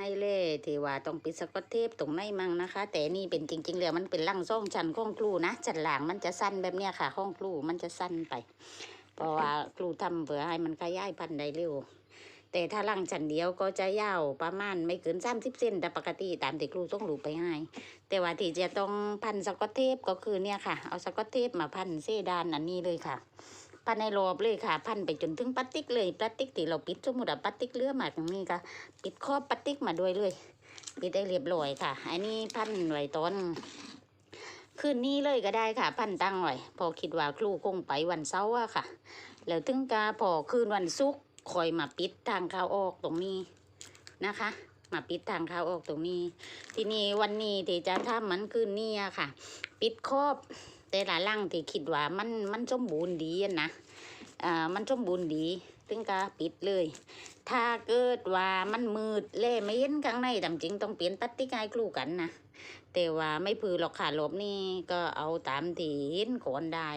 ให้เล่ที่ว่าต้องปิดสกอตเทปตรงไหนมั่งนะคะ แต่นี่เป็นจริงๆแล้วมันเป็นร่างซ่องชั้นของครูนะจันหลังมันจะสั้นแบบเนี้ยค่ะห้องครูมันจะสั้นไป เพราะว่าครูทำเพื่อให้มันขยายพันธุ์ได้เร็ว แต่ถ้าร่างชั้นเดียวก็จะยาวประมาณไม่เกินสามสิบเซนแต่ปกติตามที่ครูต้องรู้ไปให้ แต่ว่าที่จะต้องพันสกอตเทปก็คือเนี่ยค่ะ เอาสกอตเทปมาพันเส้ดานอันนี้เลยค่ะ พันในรอบเลยค่ะ พันไปจนถึงพลาสติกเลยพลาสติกที่เราปิดสมมติว่าพลาสติกเลือมาตรงนี้ก็ปิดครอบพลาสติกมาด้วยเลยปิดได้เรียบร้อยค่ะ อันนี้พันไว้ตอนคืนนี้เลยก็ได้ค่ะ พันตั้งไว้พอคิดว่าครูคงไปวันเสาร์อะค่ะ แล้วถึงกาพอคืนวันศุกร์คอยมาปิดทางเข้าออกตรงนี้นะคะ มาปิดทางเข้าออกตรงนี้ ทีนี้วันนี้ที่จะทำมันคืนนี้อะค่ะ ปิดครอบ แต่ละลังที่คิดว่ามันมันสมบูรณ์ดีนะนะอ่ามันสมบูรณ์ดีถึงกาปิดเลย ถ้าเกิดว่ามันมืดเล่ไม่เห็นข้างในตามจริงต้องเปลี่ยนพลาสติกให้ครูกันนะแต่ว่าไม่พือหรอกค่ะหลบนี่ก็เอาตามที่เห็นก่อนได้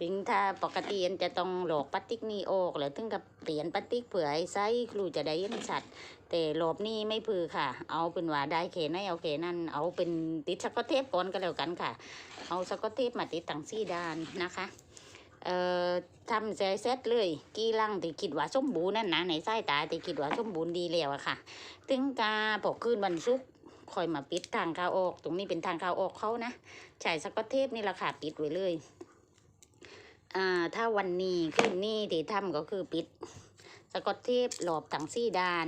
ถึงถ้าปกติจะต้องหลอกพลาติกนี่ออกแล้วถึงกับเปลี่ยนพลาติกเผื่อให้ครูจะได้เห็นชัดแต่หลบนี่ไม่พือค่ะ เอาเป็นว่าได้เขนให้เอาเขนนั่นเอาเป็นติดสกอตเทปก่อนก็แล้วกันค่ะ เอาสกอตเทปมาติดตั้งสี่ดานนะคะเอ่อทำเสร็จเสร็จเลยกี่ลังที่คิดว่าสมบูรณ์นั่นนะในไสายตาที่คิดว่าสมบูรณ์ดีแล้วอะค่ะ ถึงกาพอคืนวันศุกร์คอยมาปิดทางเข้าออก ตรงนี้เป็นทางเข้าออกเขานะใช้สกอตเทปนี่แหละค่ะปิดไว้เลย อ่าถ้าวันนี้ขึ้นนี่ที่ทำก็คือปิดสกอตเทปหลบทั้งซี่ดาน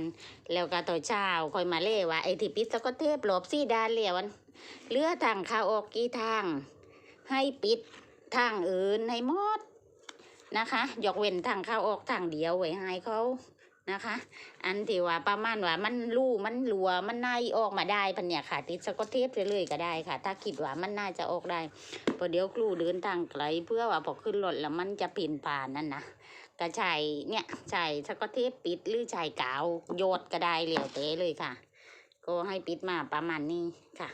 แล้วก็ต่อเช้าคอยมาเล่ว่าไอ้ที่ปิดสกอตเทปหลบซี่ดานเล้วมันเลือทางเข้าออกกี่ทาง ให้ปิดทางอื่นให้หมดนะคะ ยกเว้นทางเข้าออกทางเดียวไว้ให้เขา นะคะ อันที่ว่าประมาณว่ามันรูมันหลัวมันน่าออกมาได้พันเนี่ยค่ะ ติดสกอตเทปเลยๆก็ได้ค่ะ ถ้าคิดว่ามันน่าจะออกได้พอเดี๋ยวครูเดินทางไกลเพื่อว่าพอขึ้นรถแล้วมันจะเปลี่ยนผ่านนั่นนะก็ใช้เนี่ยใช้สกอตเทปปิดหรือใช้กาวโยดก็ได้เหลวเตะเลยค่ะ ก็ให้ปิดมาประมาณนี้ค่ะ